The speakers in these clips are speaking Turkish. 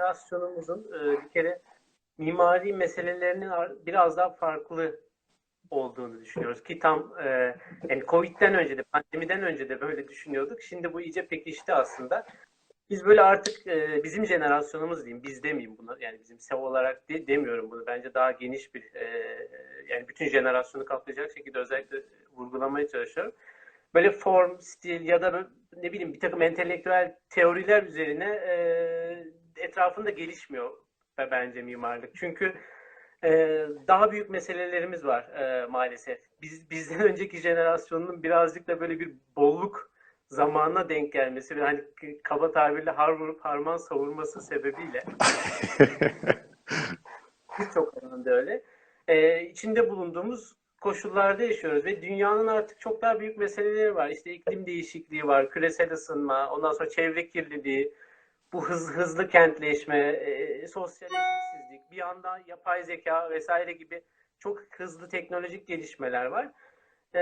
jenerasyonumuzun e, bir kere mimari meselelerinin biraz daha farklı olduğunu düşünüyoruz ki tam e, yani Covid'den önce de pandemiden önce de böyle düşünüyorduk. Şimdi bu iyice pekişti aslında. Biz böyle artık e, bizim jenerasyonumuz diyeyim, biz demeyeyim bunu. Yani bizim SEO olarak de, demiyorum bunu. Bence daha geniş bir e, yani bütün jenerasyonu kapsayacak şekilde özellikle vurgulamaya çalışıyorum. Böyle form, stil ya da ne bileyim bir takım entelektüel teoriler üzerine e, etrafında gelişmiyor be- bence mimarlık. Çünkü e, daha büyük meselelerimiz var e, maalesef. Biz bizden önceki jenerasyonun birazcık da böyle bir bolluk zamanına denk gelmesi ve hani kaba tabirle har vurup harman savurması sebebiyle birçok alanda öyle. Ee, içinde bulunduğumuz koşullarda yaşıyoruz ve dünyanın artık çok daha büyük meseleleri var. İşte iklim değişikliği var, küresel ısınma, ondan sonra çevre kirliliği, bu hız, hızlı kentleşme, e, sosyal eşitsizlik, bir yandan yapay zeka vesaire gibi çok hızlı teknolojik gelişmeler var. Ee,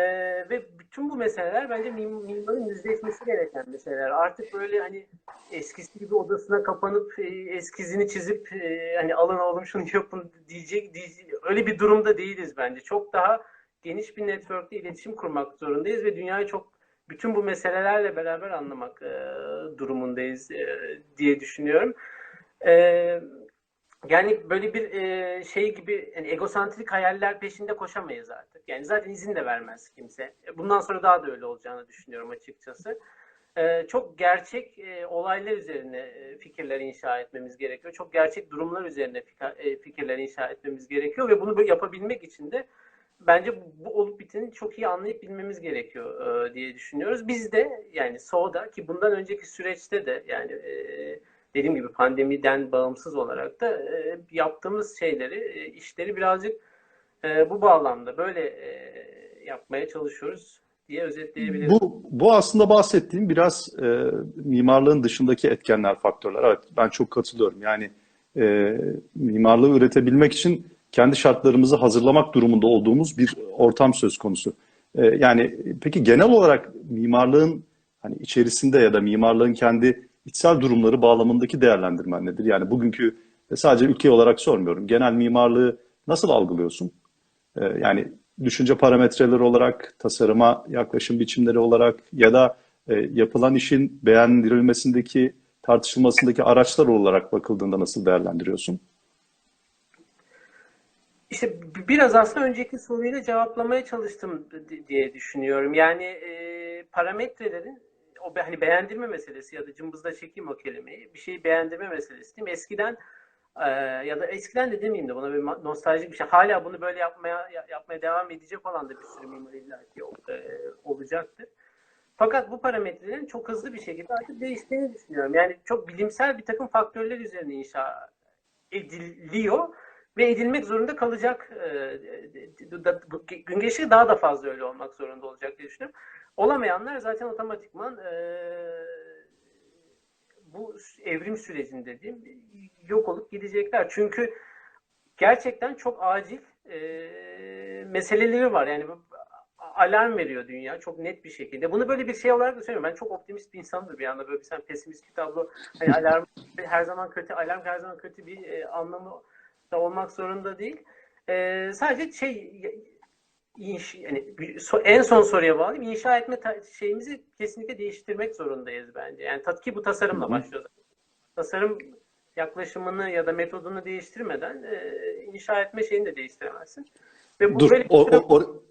ve bütün bu meseleler bence mim- mimarın yüzleşmesi gereken meseleler. Artık böyle hani eskisi gibi odasına kapanıp e, eskizini çizip e, hani alın oğlum şunu yapın diyecek, diyecek öyle bir durumda değiliz bence. Çok daha geniş bir network'te iletişim kurmak zorundayız ve dünyayı çok bütün bu meselelerle beraber anlamak e, durumundayız e, diye düşünüyorum. E, yani böyle bir e, şey gibi yani egosantrik hayaller peşinde koşamayız artık. Yani zaten izin de vermez kimse. Bundan sonra daha da öyle olacağını düşünüyorum açıkçası. E, çok gerçek e, olaylar üzerine e, fikirler inşa etmemiz gerekiyor. Çok gerçek durumlar üzerine e, fikirler inşa etmemiz gerekiyor ve bunu yapabilmek için de bence bu, olup biteni çok iyi anlayıp bilmemiz gerekiyor e, diye düşünüyoruz. Biz de yani SO'da ki bundan önceki süreçte de yani e, dediğim gibi pandemiden bağımsız olarak da e, yaptığımız şeyleri, e, işleri birazcık e, bu bağlamda böyle e, yapmaya çalışıyoruz diye özetleyebilirim. Bu, bu aslında bahsettiğim biraz e, mimarlığın dışındaki etkenler, faktörler. Evet, ben çok katılıyorum. Yani e, mimarlığı üretebilmek için kendi şartlarımızı hazırlamak durumunda olduğumuz bir ortam söz konusu. E, yani peki genel olarak mimarlığın hani içerisinde ya da mimarlığın kendi içsel durumları bağlamındaki değerlendirmen nedir? Yani bugünkü e, sadece ülke olarak sormuyorum. Genel mimarlığı nasıl algılıyorsun? E, yani düşünce parametreleri olarak, tasarıma yaklaşım biçimleri olarak ya da e, yapılan işin beğendirilmesindeki, tartışılmasındaki araçlar olarak bakıldığında nasıl değerlendiriyorsun? İşte biraz aslında önceki soruyu da cevaplamaya çalıştım di- diye düşünüyorum. Yani e, parametrelerin o hani beğendirme meselesi ya da cımbızla çekeyim o kelimeyi. Bir şeyi beğendirme meselesi değil mi? Eskiden e, ya da eskiden de demeyeyim de buna bir nostaljik bir şey. Hala bunu böyle yapmaya ya- yapmaya devam edecek olan da bir sürü mimar illaki e, olacaktır. Fakat bu parametrelerin çok hızlı bir şekilde artık değiştiğini düşünüyorum. Yani çok bilimsel bir takım faktörler üzerine inşa ediliyor ve edilmek zorunda kalacak. Da- bu- Gün geçtikçe daha da fazla öyle olmak zorunda olacak diye düşünüyorum. Olamayanlar zaten otomatikman e, bu evrim sürecinde diyeyim yok olup gidecekler. Çünkü gerçekten çok acil e, meseleleri var. Yani alarm veriyor dünya çok net bir şekilde. Bunu böyle bir şey olarak da söylüyorum. Ben çok optimist bir insanımdır bir anda böyle bir sen pesimist bir tablo. Hani alarm her zaman kötü, alarm her zaman kötü bir e, anlamı olmak zorunda değil. E, sadece şey inş, yani en son soruya bağlayayım. İnşa etme şeyimizi kesinlikle değiştirmek zorundayız bence. Yani tat ki bu tasarımla Hı hı. başlıyor. Tasarım yaklaşımını ya da metodunu değiştirmeden e, inşa etme şeyini de değiştiremezsin. Ve bu Dur, böyle o, o, o-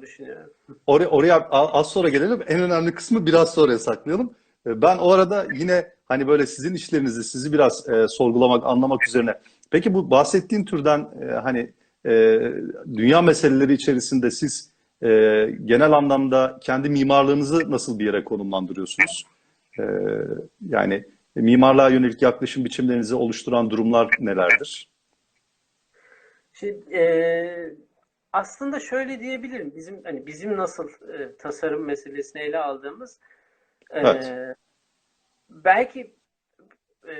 düşünüyorum. oraya, oraya az sonra gelelim. En önemli kısmı biraz sonraya saklayalım. E, Ben o arada yine hani böyle sizin işlerinizi, sizi biraz e, sorgulamak, anlamak üzerine. Peki bu bahsettiğin türden e, hani e, dünya meseleleri içerisinde siz e, genel anlamda kendi mimarlığınızı nasıl bir yere konumlandırıyorsunuz? E, yani mimarlığa yönelik yaklaşım biçimlerinizi oluşturan durumlar nelerdir? Şimdi e, aslında şöyle diyebilirim. Bizim hani bizim nasıl e, tasarım meselesini ele aldığımız e, Evet. belki e,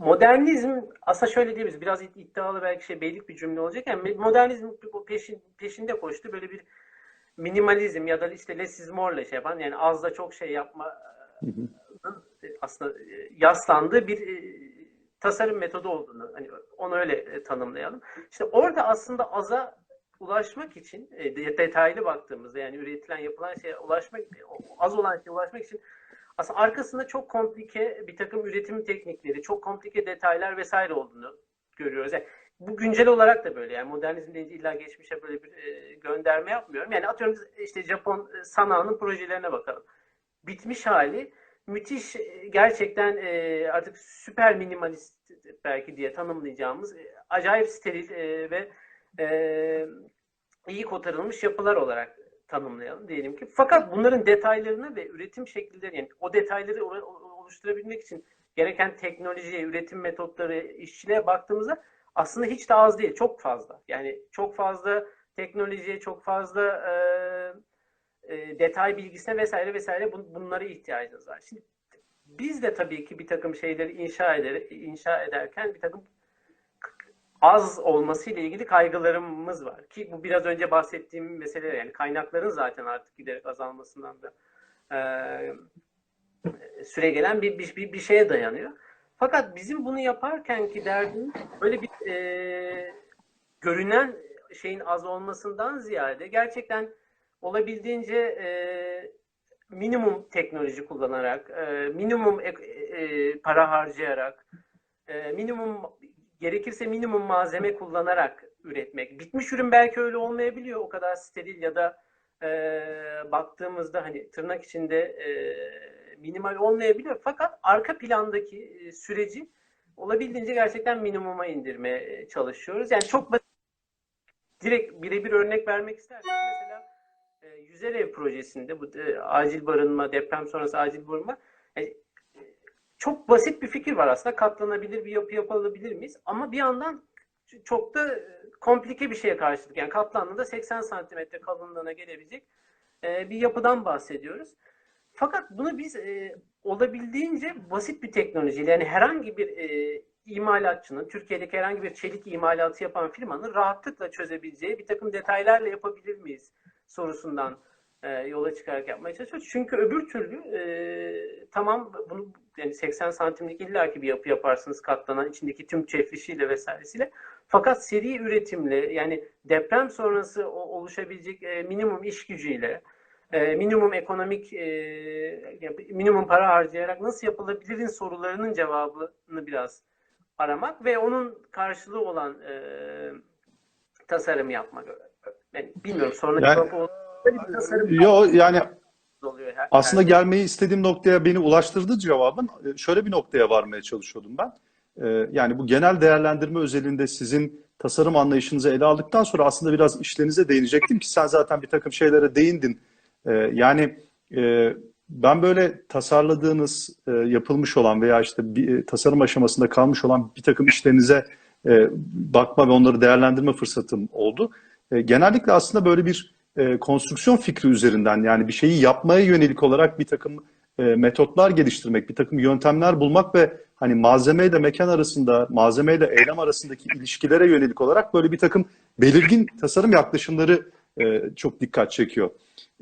modernizm aslında şöyle diyebiliriz. Biraz id- iddialı belki şey beylik bir cümle olacak. Yani modernizm bu peşin, peşinde koştu. Böyle bir minimalizm ya da işte less more'la şey yapan yani az da çok şey yapma hı. aslında yaslandığı bir tasarım metodu olduğunu hani onu öyle tanımlayalım. İşte orada aslında aza ulaşmak için detaylı baktığımızda yani üretilen yapılan şeye ulaşmak az olan şeye ulaşmak için aslında arkasında çok komplike bir takım üretim teknikleri, çok komplike detaylar vesaire olduğunu görüyoruz. Yani bu güncel olarak da böyle. Yani modernizm deyince illa geçmişe böyle bir e, gönderme yapmıyorum. Yani atıyorum işte Japon sanayinin projelerine bakalım. Bitmiş hali müthiş gerçekten e, artık süper minimalist belki diye tanımlayacağımız e, acayip steril e, ve e, iyi kotarılmış yapılar olarak tanımlayalım diyelim ki. Fakat bunların detaylarını ve üretim şekilleri yani o detayları oluşturabilmek için gereken teknolojiye, üretim metotları, işçiliğe baktığımızda aslında hiç de az değil. Çok fazla. Yani çok fazla teknolojiye, çok fazla e, e, detay bilgisine vesaire vesaire bun, bunlara ihtiyacımız var. Şimdi biz de tabii ki bir takım şeyleri inşa eder, inşa ederken bir takım az olması ile ilgili kaygılarımız var. Ki bu biraz önce bahsettiğim mesele yani kaynakların zaten artık giderek azalmasından da e, süre gelen bir, bir, bir şeye dayanıyor. Fakat bizim bunu yaparken ki derdimiz böyle bir e, görünen şeyin az olmasından ziyade gerçekten olabildiğince e, minimum teknoloji kullanarak, e, minimum e, e, para harcayarak, e, minimum gerekirse minimum malzeme kullanarak üretmek. Bitmiş ürün belki öyle olmayabiliyor. O kadar steril ya da e, baktığımızda hani tırnak içinde e, minimal olmayabiliyor. Fakat arka plandaki e, süreci olabildiğince gerçekten minimuma indirmeye çalışıyoruz. Yani çok basit, direkt birebir örnek vermek istersek mesela e, Yüzer Ev projesinde bu e, acil barınma, deprem sonrası acil barınma yani, çok basit bir fikir var aslında. Katlanabilir bir yapı yapabilir miyiz? Ama bir yandan çok da komplike bir şeye karşılık. Yani katlandığında 80 santimetre kalınlığına gelebilecek bir yapıdan bahsediyoruz. Fakat bunu biz e, olabildiğince basit bir teknolojiyle yani herhangi bir e, imalatçının, Türkiye'deki herhangi bir çelik imalatı yapan firmanın rahatlıkla çözebileceği bir takım detaylarla yapabilir miyiz sorusundan e, yola çıkarak yapmaya çalışıyoruz. Çünkü öbür türlü e, tamam bunu yani 80 santimlik illaki bir yapı yaparsınız katlanan içindeki tüm çefrişiyle vesairesiyle. Fakat seri üretimle yani deprem sonrası oluşabilecek e, minimum iş gücüyle e, minimum ekonomik e, minimum para harcayarak nasıl yapılabilirin sorularının cevabını biraz aramak ve onun karşılığı olan e, tasarım yapmak. Yani bilmiyorum sonra yani, cevap bir tasarım Yo yani oluyor. Her, aslında her gelmeyi istediğim noktaya beni ulaştırdı cevabın. E, şöyle bir noktaya varmaya çalışıyordum ben. E, yani bu genel değerlendirme özelinde sizin tasarım anlayışınızı ele aldıktan sonra aslında biraz işlerinize değinecektim ki sen zaten bir takım şeylere değindin e, yani ben böyle tasarladığınız, yapılmış olan veya işte bir tasarım aşamasında kalmış olan bir takım işlerinize bakma ve onları değerlendirme fırsatım oldu. Genellikle aslında böyle bir e, konstrüksiyon fikri üzerinden yani bir şeyi yapmaya yönelik olarak bir takım e, metotlar geliştirmek, bir takım yöntemler bulmak ve hani malzeme ile mekan arasında, malzeme ile eylem arasındaki ilişkilere yönelik olarak böyle bir takım belirgin tasarım yaklaşımları e, çok dikkat çekiyor.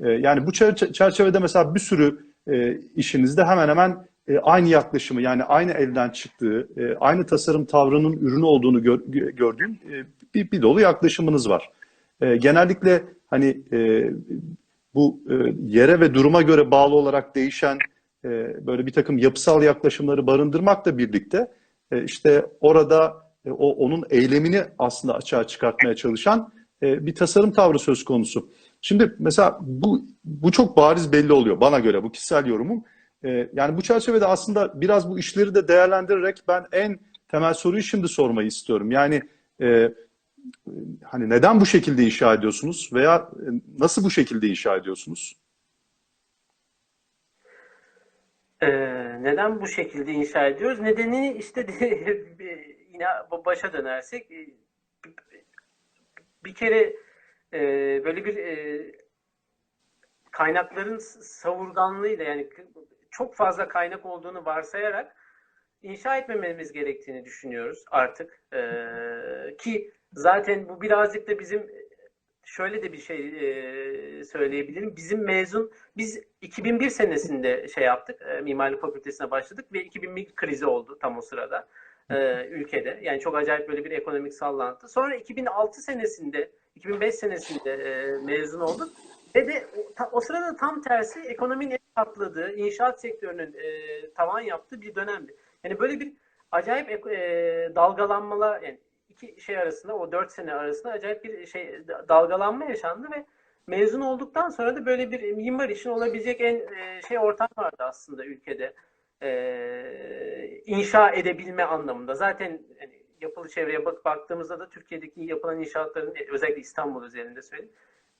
E, yani bu çerçevede mesela bir sürü e, işinizde hemen hemen e, aynı yaklaşımı yani aynı elden çıktığı, e, aynı tasarım tavrının ürünü olduğunu gör, gördüğüm e, bir, bir dolu yaklaşımınız var. E, genellikle hani e, bu e, yere ve duruma göre bağlı olarak değişen e, böyle bir takım yapısal yaklaşımları barındırmakla birlikte e, işte orada e, o onun eylemini aslında açığa çıkartmaya çalışan e, bir tasarım tavrı söz konusu. Şimdi mesela bu bu çok bariz belli oluyor bana göre bu kişisel yorumum. E, yani bu çerçevede aslında biraz bu işleri de değerlendirerek ben en temel soruyu şimdi sormayı istiyorum. Yani e, hani neden bu şekilde inşa ediyorsunuz veya nasıl bu şekilde inşa ediyorsunuz? Ee, neden bu şekilde inşa ediyoruz? Nedeni işte yine başa dönersek bir kere e, böyle bir e, kaynakların savurganlığıyla yani çok fazla kaynak olduğunu varsayarak inşa etmememiz gerektiğini düşünüyoruz artık. E, ki zaten bu birazcık da bizim şöyle de bir şey e, söyleyebilirim. Bizim mezun, biz 2001 senesinde şey yaptık, e, mimarlık fakültesine başladık ve 2001 krizi oldu tam o sırada e, ülkede. Yani çok acayip böyle bir ekonomik sallantı. Sonra 2006 senesinde, 2005 senesinde e, mezun olduk. Ve de o, sırada tam tersi ekonominin en patladığı, inşaat sektörünün tavan yaptığı bir dönemdi. Yani böyle bir acayip e, dalgalanmalar, yani iki şey arasında, o dört sene arasında acayip bir şey dalgalanma yaşandı ve mezun olduktan sonra da böyle bir mimar için olabilecek en e, şey ortam vardı aslında ülkede. E, inşa edebilme anlamında. Zaten hani, yapılı çevreye bak baktığımızda da Türkiye'deki yapılan inşaatların özellikle İstanbul özelinde söyleyeyim.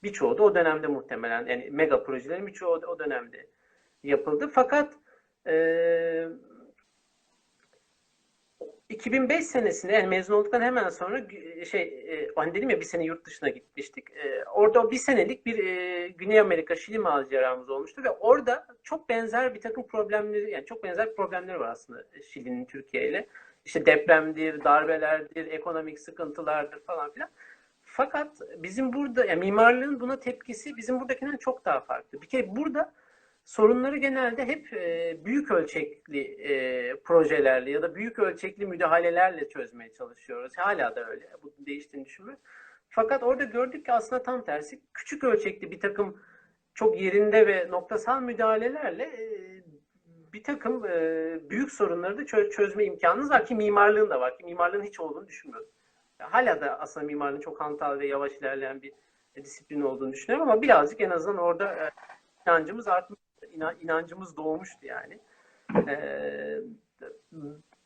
Birçoğu da o dönemde muhtemelen yani mega projelerin birçoğu o dönemde yapıldı. Fakat e, 2005 senesinde yani mezun olduktan hemen sonra gü- şey e, hani dedim ya bir sene yurt dışına gitmiştik. E, orada bir senelik bir e, Güney Amerika Şili maceramız olmuştu ve orada çok benzer bir takım problemleri yani çok benzer problemleri var aslında Şili'nin Türkiye ile. İşte depremdir, darbelerdir, ekonomik sıkıntılardır falan filan. Fakat bizim burada yani mimarlığın buna tepkisi bizim buradakinden çok daha farklı. Bir kere burada sorunları genelde hep e, büyük ölçekli e, projelerle ya da büyük ölçekli müdahalelerle çözmeye çalışıyoruz. Hala da öyle. Bu değiştiğini düşünmüyorum. Fakat orada gördük ki aslında tam tersi küçük ölçekli bir takım çok yerinde ve noktasal müdahalelerle e, bir takım e, büyük sorunları da çö- çözme imkanınız var ki mimarlığın da var ki mimarlığın hiç olduğunu düşünmüyorum. Hala da aslında mimarlığın çok hantal ve yavaş ilerleyen bir disiplin olduğunu düşünüyorum ama birazcık en azından orada e, inancımız artmış, inancımız doğmuştu yani. Ee,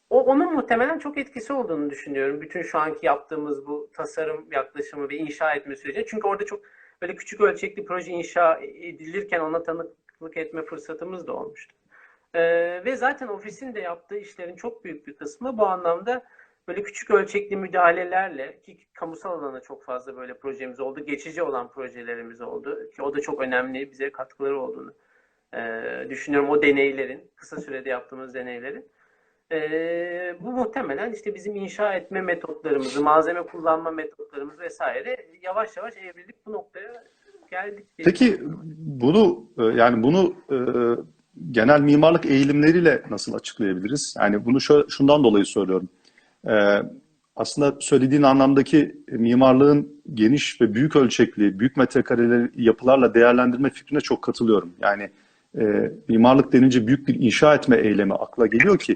o onun muhtemelen çok etkisi olduğunu düşünüyorum. Bütün şu anki yaptığımız bu tasarım yaklaşımı ve inşa etme süreci. Çünkü orada çok böyle küçük ölçekli proje inşa edilirken ona tanıklık etme fırsatımız da olmuştu. Ee, ve zaten ofisin de yaptığı işlerin çok büyük bir kısmı bu anlamda böyle küçük ölçekli müdahalelerle ki kamusal alana çok fazla böyle projemiz oldu. Geçici olan projelerimiz oldu ki o da çok önemli bize katkıları olduğunu e, düşünüyorum o deneylerin kısa sürede yaptığımız deneylerin. E, bu muhtemelen işte bizim inşa etme metotlarımızı, malzeme kullanma metotlarımız vesaire yavaş yavaş evrilip bu noktaya geldik. diye Peki bunu e, yani bunu e, genel mimarlık eğilimleriyle nasıl açıklayabiliriz? Yani bunu şö- şundan dolayı soruyorum. E, aslında söylediğin anlamdaki mimarlığın geniş ve büyük ölçekli, büyük metrekareli yapılarla değerlendirme fikrine çok katılıyorum. Yani e, mimarlık denince büyük bir inşa etme eylemi akla geliyor ki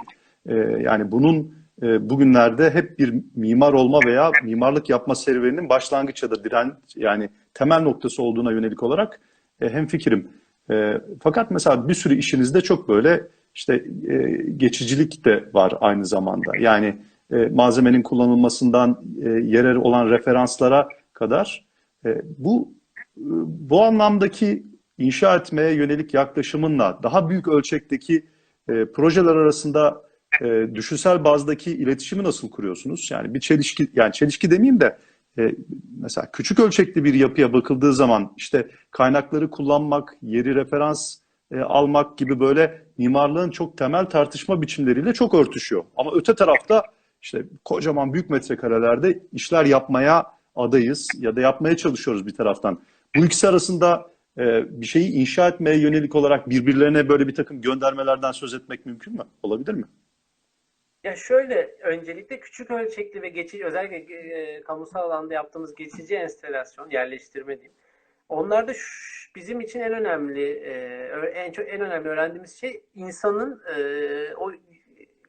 e, yani bunun e, bugünlerde hep bir mimar olma veya mimarlık yapma serüveninin başlangıç ya da direnç yani temel noktası olduğuna yönelik olarak e, hemfikirim. E, fakat mesela bir sürü işinizde çok böyle işte e, geçicilik de var aynı zamanda. Yani e, malzemenin kullanılmasından e, yerel olan referanslara kadar e, bu e, bu anlamdaki inşa etmeye yönelik yaklaşımınla daha büyük ölçekteki e, projeler arasında e, düşünsel bazdaki iletişimi nasıl kuruyorsunuz? Yani bir çelişki, yani çelişki demeyeyim de e, mesela küçük ölçekli bir yapıya bakıldığı zaman işte kaynakları kullanmak, yeri referans e, almak gibi böyle mimarlığın çok temel tartışma biçimleriyle çok örtüşüyor. Ama öte tarafta işte kocaman büyük metrekarelerde işler yapmaya adayız ya da yapmaya çalışıyoruz bir taraftan. Bu ikisi arasında e, bir şeyi inşa etmeye yönelik olarak birbirlerine böyle bir takım göndermelerden söz etmek mümkün mü? Olabilir mi? Ya şöyle öncelikle küçük ölçekli ve geçici özellikle e, kamusal alanda yaptığımız geçici enstelasyon yerleştirme diyeyim. Onlarda şu- bizim için en önemli e, en çok en önemli öğrendiğimiz şey insanın e, o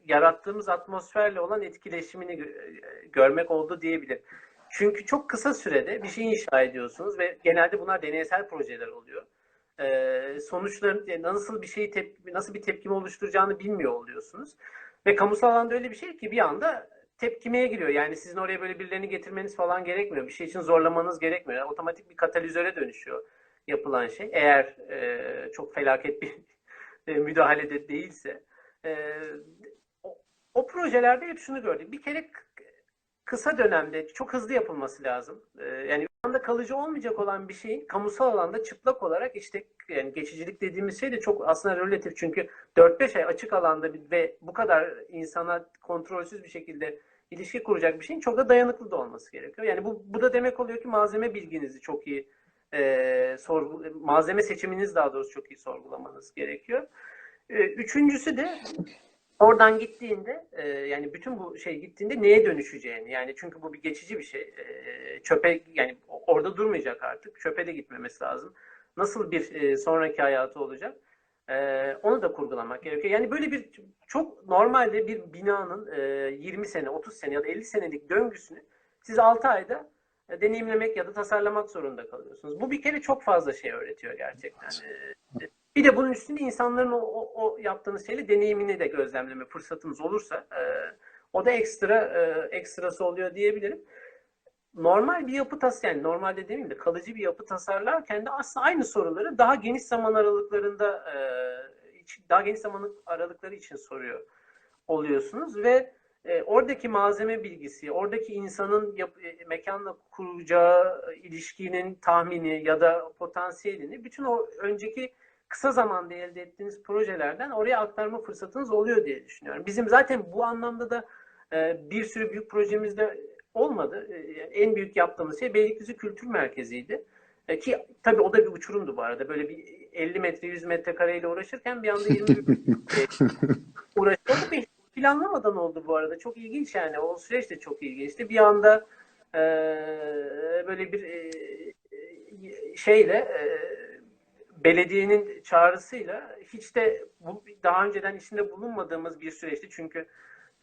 yarattığımız atmosferle olan etkileşimini gö- görmek oldu diyebilirim. Çünkü çok kısa sürede bir şey inşa ediyorsunuz ve genelde bunlar deneysel projeler oluyor. E, sonuçların nasıl bir şeyi tepki, nasıl bir tepkimi oluşturacağını bilmiyor oluyorsunuz. Ve kamusal alanda öyle bir şey ki bir anda tepkimeye giriyor. Yani sizin oraya böyle birilerini getirmeniz falan gerekmiyor. Bir şey için zorlamanız gerekmiyor. Yani otomatik bir katalizöre dönüşüyor yapılan şey. Eğer e, çok felaket bir e, müdahale de değilse. E, o, o projelerde hep şunu gördük. Bir kere kısa dönemde çok hızlı yapılması lazım. E, yani anda kalıcı olmayacak olan bir şeyin kamusal alanda çıplak olarak işte yani geçicilik dediğimiz şey de çok aslında relatif. Çünkü 4-5 ay açık alanda ve bu kadar insana kontrolsüz bir şekilde ilişki kuracak bir şeyin çok da dayanıklı da olması gerekiyor. Yani bu, bu da demek oluyor ki malzeme bilginizi çok iyi e, sorgu, malzeme seçiminiz daha doğrusu çok iyi sorgulamanız gerekiyor. E, üçüncüsü de oradan gittiğinde e, yani bütün bu şey gittiğinde neye dönüşeceğini yani çünkü bu bir geçici bir şey. E, çöpe yani orada durmayacak artık. Çöpe de gitmemesi lazım. Nasıl bir e, sonraki hayatı olacak? E, onu da kurgulamak gerekiyor. Yani böyle bir çok normalde bir binanın e, 20 sene, 30 sene ya da 50 senelik döngüsünü siz 6 ayda e, deneyimlemek ya da tasarlamak zorunda kalıyorsunuz. Bu bir kere çok fazla şey öğretiyor gerçekten. E, bir de bunun üstünde insanların o, o, o yaptığınız şeyle deneyimini de gözlemleme fırsatınız olursa e, o da ekstra e, ekstrası oluyor diyebilirim. Normal bir yapı tas yani normalde demeyeyim de kalıcı bir yapı tasarlarken de aslında aynı soruları daha geniş zaman aralıklarında e, daha geniş zaman aralıkları için soruyor oluyorsunuz ve e, oradaki malzeme bilgisi, oradaki insanın yap, e, mekanla kuracağı ilişkinin tahmini ya da potansiyelini bütün o önceki kısa zamanda elde ettiğiniz projelerden oraya aktarma fırsatınız oluyor diye düşünüyorum. Bizim zaten bu anlamda da e, bir sürü büyük projemizde olmadı. E, en büyük yaptığımız şey Beylikdüzü Kültür Merkezi'ydi. E, ki tabii o da bir uçurumdu bu arada. Böyle bir 50 metre 100 metre kareyle uğraşırken bir anda 20 uğraşıyorduk. Planlamadan oldu bu arada. Çok ilginç yani. O süreç de çok ilginçti. Bir anda böyle bir şeyle belediyenin çağrısıyla hiç de bu, daha önceden içinde bulunmadığımız bir süreçti. Çünkü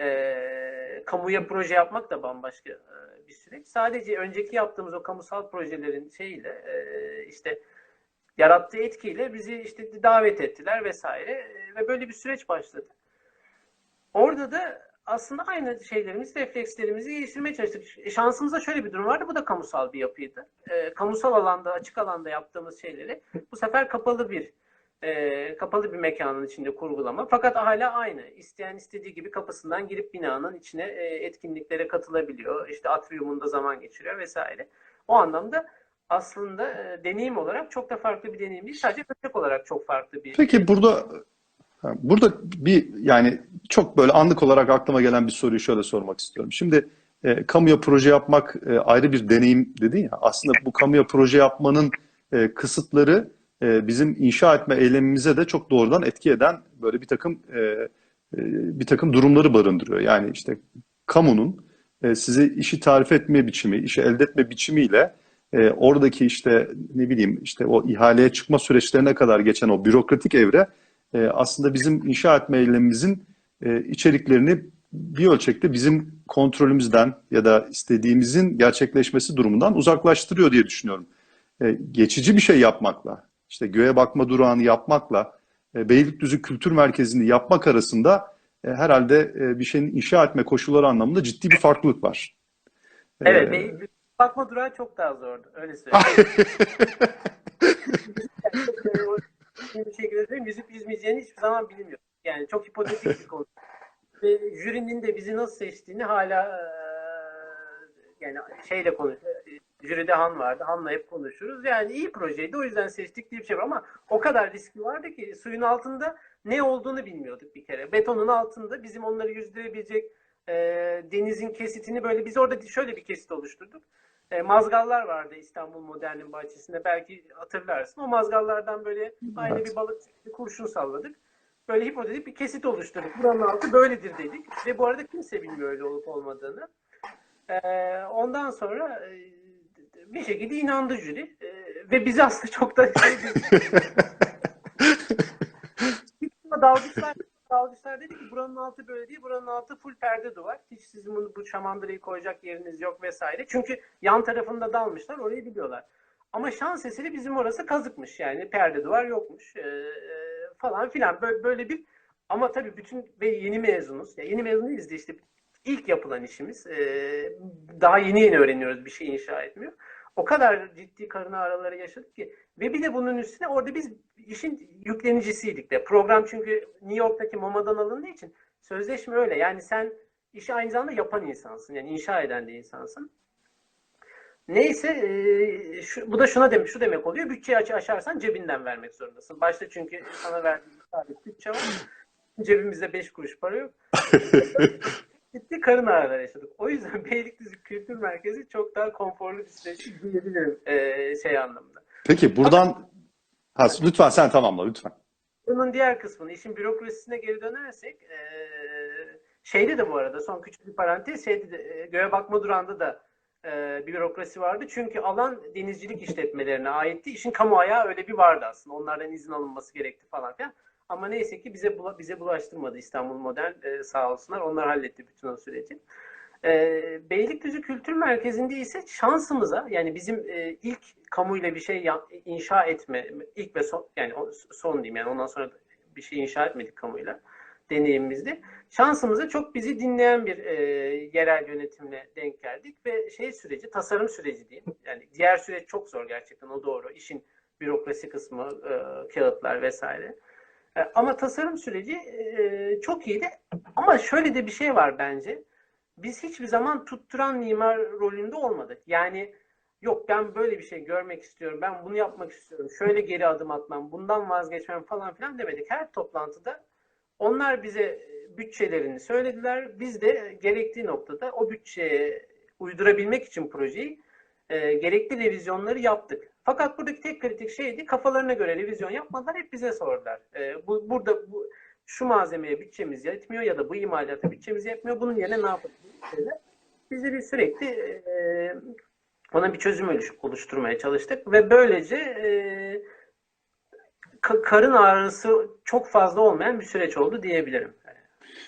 e, kamuya proje yapmak da bambaşka e, bir süreç. Sadece önceki yaptığımız o kamusal projelerin şeyiyle e, işte yarattığı etkiyle bizi işte davet ettiler vesaire e, ve böyle bir süreç başladı. Orada da aslında aynı şeylerimiz, reflekslerimizi geliştirmeye çalıştık. Şansımızda şöyle bir durum vardı. Bu da kamusal bir yapıydı. E, kamusal alanda, açık alanda yaptığımız şeyleri bu sefer kapalı bir e, kapalı bir mekanın içinde kurgulama. Fakat hala aynı. İsteyen istediği gibi kapısından girip binanın içine e, etkinliklere katılabiliyor. İşte atriumunda zaman geçiriyor vesaire. O anlamda aslında e, deneyim olarak çok da farklı bir deneyim değil. Sadece köpek olarak çok farklı bir. Peki burada burada bir yani çok böyle anlık olarak aklıma gelen bir soruyu şöyle sormak istiyorum. Şimdi e, kamuya proje yapmak e, ayrı bir deneyim dedin ya. Aslında bu kamuya proje yapmanın e, kısıtları e, bizim inşa etme eylemimize de çok doğrudan etki eden böyle bir takım e, e, bir takım durumları barındırıyor. Yani işte kamunun e, size işi tarif etme biçimi, işi elde etme biçimiyle e, oradaki işte ne bileyim işte o ihaleye çıkma süreçlerine kadar geçen o bürokratik evre e, aslında bizim inşa etme eylemimizin e, içeriklerini bir ölçekte bizim kontrolümüzden ya da istediğimizin gerçekleşmesi durumundan uzaklaştırıyor diye düşünüyorum. E, geçici bir şey yapmakla, işte göğe bakma durağını yapmakla, e, Beylikdüzü Kültür Merkezi'ni yapmak arasında e, herhalde e, bir şeyin inşa etme koşulları anlamında ciddi bir farklılık var. Evet, ee, bakma durağı çok daha zordu. Öyle söyleyeyim. bir şekilde söyleyeyim, yüzüp yüzmeyeceğini hiçbir zaman bilmiyorum. Yani çok hipotetik bir konu. Ve jürinin de bizi nasıl seçtiğini hala yani şeyle konuş. Jüride Han vardı. Han'la hep konuşuruz. Yani iyi projeydi. O yüzden seçtik diye bir şey var ama o kadar riski vardı ki suyun altında ne olduğunu bilmiyorduk bir kere. Betonun altında bizim onları yüzdürebilecek e, denizin kesitini böyle biz orada şöyle bir kesit oluşturduk. E, mazgallar vardı İstanbul Modern'in bahçesinde. Belki hatırlarsın. O mazgallardan böyle aynı bir balık bir kurşun salladık. Böyle hipotetik bir kesit oluşturduk. Buranın altı böyledir dedik. Ve bu arada kimse bilmiyor öyle olup olmadığını. E, ondan sonra e, bir şekilde inandı jüri. E, ve bizi aslında çok da şey dalgıçlar dalgıçlar dedi ki buranın altı böyle değil, buranın altı full perde duvar. Hiç sizin bunu, bu şamandırayı koyacak yeriniz yok vesaire. Çünkü yan tarafında dalmışlar, orayı biliyorlar. Ama şans eseri bizim orası kazıkmış yani perde duvar yokmuş ee, falan filan böyle, böyle bir ama tabii bütün ve yeni mezunuz. Ya yeni mezun değiliz de işte ilk yapılan işimiz. Ee, daha yeni yeni öğreniyoruz bir şey inşa etmiyor. O kadar ciddi karın ağrıları yaşadık ki ve bir de bunun üstüne orada biz işin yüklenicisiydik de. Program çünkü New York'taki MoMA'dan alındığı için sözleşme öyle. Yani sen işi aynı zamanda yapan insansın. Yani inşa eden de insansın. Neyse e, şu, bu da şuna demek, şu demek oluyor. Bütçeyi aç, aşarsan cebinden vermek zorundasın. Başta çünkü sana verdiğim sabit bütçe var. Cebimizde 5 kuruş para yok. Gittik karın ağrıları yaşadık. O yüzden Beylikdüzü Kültür Merkezi çok daha konforlu bir süreç diyebilirim e, şey anlamda. Peki buradan ha, lütfen sen tamamla lütfen. Bunun diğer kısmını, işin bürokrasisine geri dönersek, e, şeyde de bu arada son küçük bir parantez, şeyde de, e, göğe bakma durağında da bir bürokrasi vardı. Çünkü alan denizcilik işletmelerine aitti. İşin kamu ayağı öyle bir vardı aslında. Onlardan izin alınması gerekti falan filan. Ama neyse ki bize bize bulaştırmadı İstanbul Modern e, sağ olsunlar. Onlar halletti bütün o süreci. E, Beylikdüzü Kültür Merkezi'nde ise şansımıza yani bizim e, ilk kamuyla bir şey inşa etme ilk ve son yani son diyeyim yani ondan sonra bir şey inşa etmedik kamuyla deneyimimizde. Şansımıza çok bizi dinleyen bir e, yerel yönetimle denk geldik ve şey süreci tasarım süreci diyeyim. Yani diğer süreç çok zor gerçekten o doğru. İşin bürokrasi kısmı, e, kağıtlar vesaire. E, ama tasarım süreci e, çok iyiydi. Ama şöyle de bir şey var bence. Biz hiçbir zaman tutturan mimar rolünde olmadık. Yani yok ben böyle bir şey görmek istiyorum, ben bunu yapmak istiyorum, şöyle geri adım atmam, bundan vazgeçmem falan filan demedik. Her toplantıda onlar bize e, bütçelerini söylediler. Biz de gerektiği noktada o bütçeye uydurabilmek için projeyi e, gerekli revizyonları yaptık. Fakat buradaki tek kritik şeydi kafalarına göre revizyon yapmadılar hep bize sordular. E, bu burada bu şu malzemeye bütçemiz yetmiyor ya da bu imalata bütçemiz yetmiyor. Bunun yerine ne yapabiliriz? dediler. Biz de bir sürekli e, ona bir çözüm oluş- oluşturmaya çalıştık ve böylece e, ka- karın ağrısı çok fazla olmayan bir süreç oldu diyebilirim.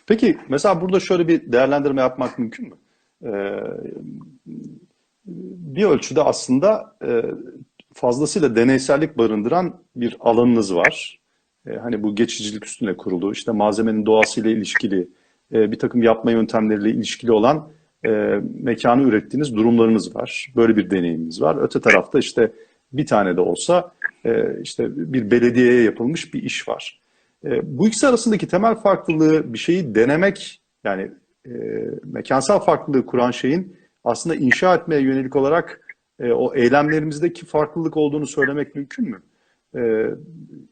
Peki mesela burada şöyle bir değerlendirme yapmak mümkün mü? Ee, bir ölçüde aslında e, fazlasıyla deneysellik barındıran bir alanınız var. E, hani bu geçicilik üstüne kurulu, işte malzemenin doğasıyla ilişkili, e, bir takım yapma yöntemleriyle ilişkili olan e, mekanı ürettiğiniz durumlarınız var. Böyle bir deneyiminiz var. Öte tarafta işte bir tane de olsa e, işte bir belediyeye yapılmış bir iş var. E, bu ikisi arasındaki temel farklılığı bir şeyi denemek yani e, mekansal farklılığı kuran şeyin aslında inşa etmeye yönelik olarak e, o eylemlerimizdeki farklılık olduğunu söylemek mümkün mü? E,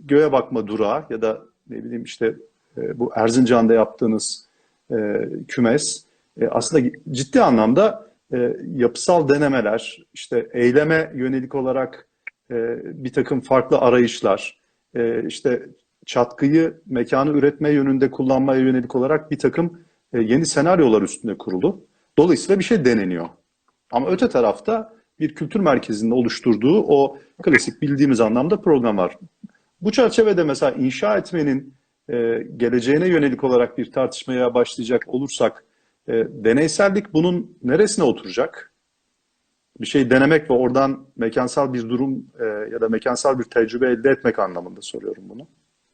göğe bakma durağı ya da ne bileyim işte e, bu Erzincan'da yaptığınız e, kümes e, aslında ciddi anlamda e, yapısal denemeler, işte eyleme yönelik olarak e, bir takım farklı arayışlar, e, işte çatkıyı mekanı üretme yönünde kullanmaya yönelik olarak bir takım e, yeni senaryolar üstünde kurulu. Dolayısıyla bir şey deneniyor. Ama öte tarafta bir kültür merkezinde oluşturduğu o klasik bildiğimiz anlamda program var. Bu çerçevede mesela inşa etmenin e, geleceğine yönelik olarak bir tartışmaya başlayacak olursak e, deneysellik bunun neresine oturacak? Bir şey denemek ve oradan mekansal bir durum e, ya da mekansal bir tecrübe elde etmek anlamında soruyorum bunu.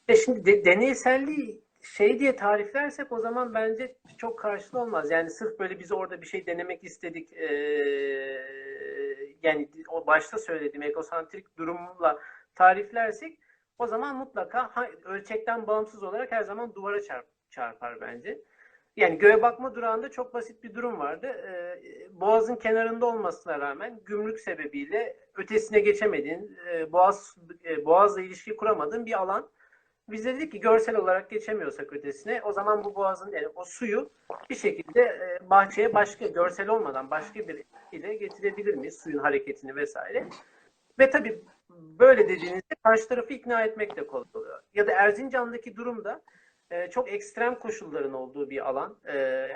E şimdi de, deneyselliği şey diye tariflersek o zaman bence çok karşılığı olmaz. Yani sırf böyle biz orada bir şey denemek istedik. e, yani o başta söylediğim egosantrik durumla tariflersek o zaman mutlaka ölçekten bağımsız olarak her zaman duvara çarp, çarpar bence. Yani göğe bakma durağında çok basit bir durum vardı. Ee, Boğazın kenarında olmasına rağmen gümrük sebebiyle ötesine geçemediğin, e, Boğaz e, Boğaz'la ilişki kuramadığın bir alan. Biz de dedik ki görsel olarak geçemiyorsak ötesine o zaman bu boğazın yani o suyu bir şekilde e, bahçeye başka görsel olmadan başka bir ile getirebilir miyiz suyun hareketini vesaire. Ve tabii böyle dediğinizde karşı tarafı ikna etmek de kolay oluyor. Ya da Erzincan'daki durumda e, çok ekstrem koşulların olduğu bir alan. E,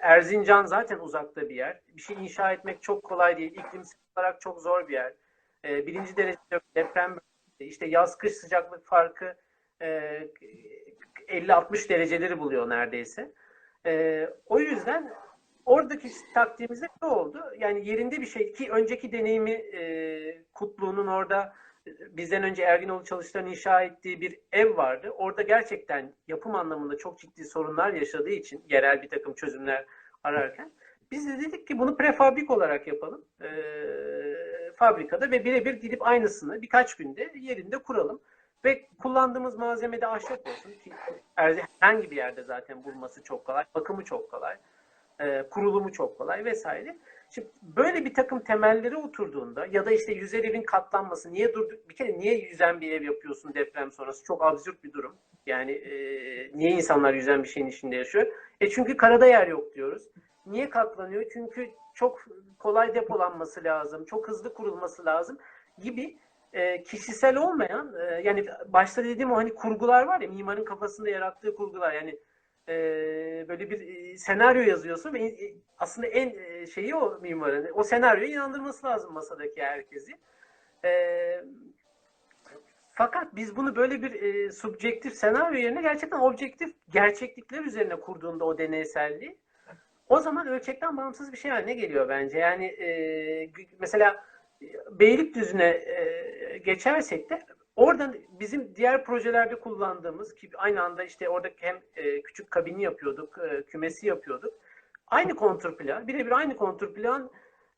Erzincan zaten uzakta bir yer. Bir şey inşa etmek çok kolay değil. İklimsel olarak çok zor bir yer. E, birinci derece deprem işte yaz kış sıcaklık farkı e, 50-60 dereceleri buluyor neredeyse. E, o yüzden oradaki taktiğimizde ne oldu? Yani yerinde bir şey ki önceki deneyimi e, Kutlu'nun orada e, bizden önce Erginoğlu çalıştığını inşa ettiği bir ev vardı. Orada gerçekten yapım anlamında çok ciddi sorunlar yaşadığı için yerel bir takım çözümler ararken biz de dedik ki bunu prefabrik olarak yapalım. E, fabrikada ve birebir gidip aynısını birkaç günde yerinde kuralım. Ve kullandığımız malzeme de ahşap olsun ki herhangi bir yerde zaten bulması çok kolay, bakımı çok kolay, e, kurulumu çok kolay vesaire. Şimdi böyle bir takım temelleri oturduğunda ya da işte yüzer evin katlanması niye durduk bir kere niye yüzen bir ev yapıyorsun deprem sonrası çok absürt bir durum. Yani e, niye insanlar yüzen bir şeyin içinde yaşıyor? E çünkü karada yer yok diyoruz. Niye katlanıyor? Çünkü çok kolay depolanması lazım, çok hızlı kurulması lazım gibi e, kişisel olmayan e, yani başta dediğim o hani kurgular var ya mimarın kafasında yarattığı kurgular yani e, böyle bir senaryo yazıyorsun ve aslında en şeyi o mimarın o senaryoya inandırması lazım masadaki herkesi. Fakat biz bunu böyle bir subjektif senaryo yerine gerçekten objektif gerçeklikler üzerine kurduğunda o deneyselliği o zaman ölçekten bağımsız bir şey haline geliyor bence. Yani e, mesela Beylikdüzü'ne e, geçersek de oradan bizim diğer projelerde kullandığımız ki aynı anda işte orada hem e, küçük kabini yapıyorduk, e, kümesi yapıyorduk. Aynı kontrplan, birebir aynı kontrplan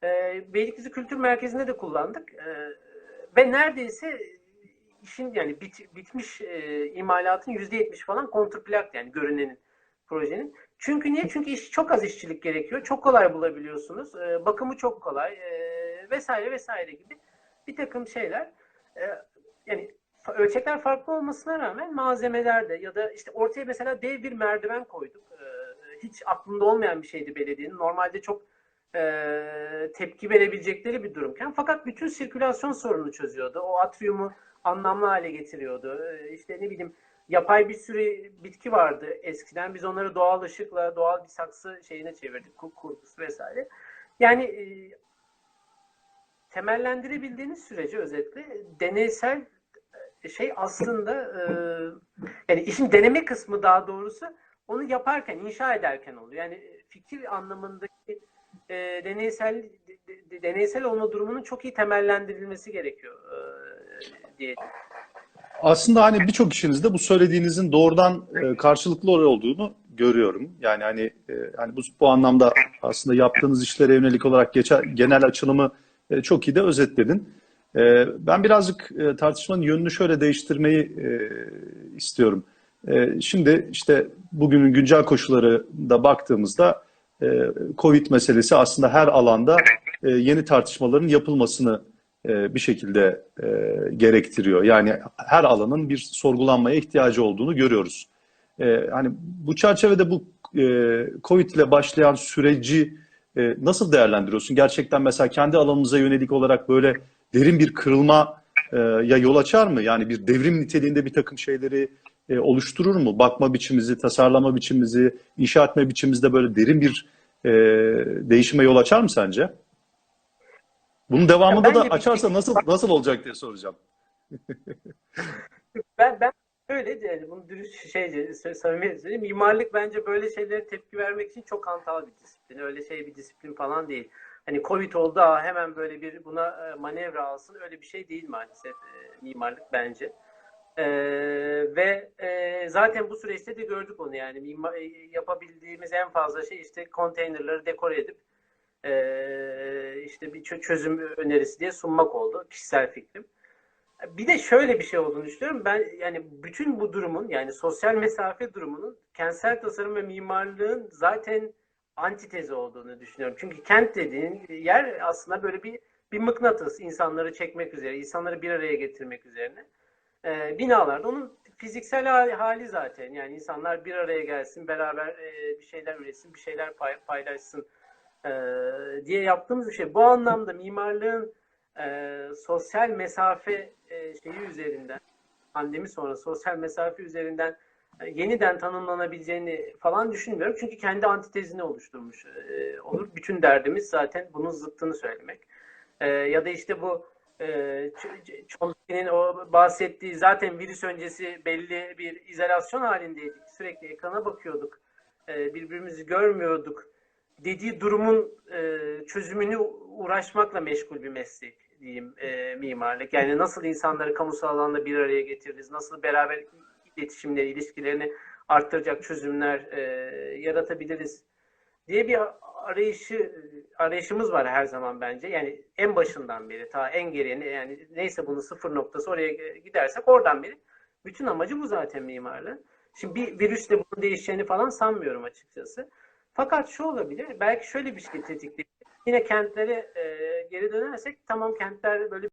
e, Beylikdüzü Kültür Merkezi'nde de kullandık. E, ve neredeyse işin yani bit, bitmiş e, imalatın yüzde yetmiş falan kontrplak yani görünenin projenin. Çünkü niye? Çünkü iş çok az işçilik gerekiyor. Çok kolay bulabiliyorsunuz. E, bakımı çok kolay e, vesaire vesaire gibi bir takım şeyler. E, yani ölçekler farklı olmasına rağmen malzemelerde ya da işte ortaya mesela dev bir merdiven koyduk. E, hiç aklında olmayan bir şeydi belediyenin. Normalde çok e, tepki verebilecekleri bir durumken. Fakat bütün sirkülasyon sorununu çözüyordu. O atriumu anlamlı hale getiriyordu. E, işte ne bileyim yapay bir sürü bitki vardı eskiden. Biz onları doğal ışıkla, doğal bir saksı şeyine çevirdik. Kurgusu vesaire. Yani e, temellendirebildiğiniz sürece özetle deneysel şey aslında e, yani işin deneme kısmı daha doğrusu onu yaparken, inşa ederken oluyor. Yani fikir anlamındaki e, deneysel de, deneysel olma durumunun çok iyi temellendirilmesi gerekiyor e, diye. Aslında hani birçok işinizde bu söylediğinizin doğrudan e, karşılıklı olduğunu görüyorum. Yani hani e, hani bu bu anlamda aslında yaptığınız işlere yönelik olarak geçer, genel açılımı e, çok iyi de özetledin. E, ben birazcık e, tartışmanın yönünü şöyle değiştirmeyi istiyorum. Şimdi işte bugünün güncel koşullarında baktığımızda Covid meselesi aslında her alanda yeni tartışmaların yapılmasını bir şekilde gerektiriyor. Yani her alanın bir sorgulanmaya ihtiyacı olduğunu görüyoruz. Hani bu çerçevede bu Covid ile başlayan süreci e, nasıl değerlendiriyorsun? Gerçekten mesela kendi alanımıza yönelik olarak böyle derin bir kırılma e, ya yol açar mı? Yani bir devrim niteliğinde bir takım şeyleri e, oluşturur mu? Bakma biçimimizi, tasarlama biçimimizi, inşa etme biçimimizde böyle derin bir e, değişime yol açar mı sence? Bunun devamında da açarsa nasıl nasıl olacak diye soracağım. Ben ben öyle de yani bunu dürüst şeyce samimi. Mimarlık bence böyle şeylere tepki vermek için çok hantal bir disiplin. Öyle şey bir disiplin falan değil. Hani Covid oldu ha, hemen böyle bir buna e, manevra alsın öyle bir şey değil maalesef e, mimarlık bence. E, ve e, zaten bu süreçte de gördük onu yani mimar, e, yapabildiğimiz en fazla şey işte konteynerları dekore edip e, işte bir çö- çözüm önerisi diye sunmak oldu kişisel fikrim. Bir de şöyle bir şey olduğunu düşünüyorum. Ben yani bütün bu durumun yani sosyal mesafe durumunun kentsel tasarım ve mimarlığın zaten antitezi olduğunu düşünüyorum. Çünkü kent dediğin yer aslında böyle bir bir mıknatıs insanları çekmek üzere, insanları bir araya getirmek üzerine. Ee, binalarda onun fiziksel hali, hali zaten. Yani insanlar bir araya gelsin, beraber e, bir şeyler üretsin, bir şeyler pay- paylaşsın e, diye yaptığımız bir şey. Bu anlamda mimarlığın e, sosyal mesafe e, şeyi üzerinden pandemi sonra sosyal mesafe üzerinden e, yeniden tanımlanabileceğini falan düşünmüyorum. Çünkü kendi antitezini oluşturmuş e, olur. Bütün derdimiz zaten bunun zıttını söylemek. E, ya da işte bu e, Chomsky'nin o bahsettiği zaten virüs öncesi belli bir izolasyon halindeydik. Sürekli ekrana bakıyorduk. Birbirimizi görmüyorduk dediği durumun çözümünü uğraşmakla meşgul bir meslek diyeyim e, mimarlık. Yani nasıl insanları kamusal alanda bir araya getiririz, nasıl beraber iletişimleri, ilişkilerini arttıracak çözümler e, yaratabiliriz diye bir arayışı arayışımız var her zaman bence. Yani en başından beri ta en geriye yani neyse bunun sıfır noktası oraya gidersek oradan beri bütün amacı bu zaten mimarlığın. Şimdi bir virüsle bunun değişeceğini falan sanmıyorum açıkçası. Fakat şu olabilir, belki şöyle bir şey tetikleyebilir. Yine kentlere e, geri dönersek tamam kentler böyle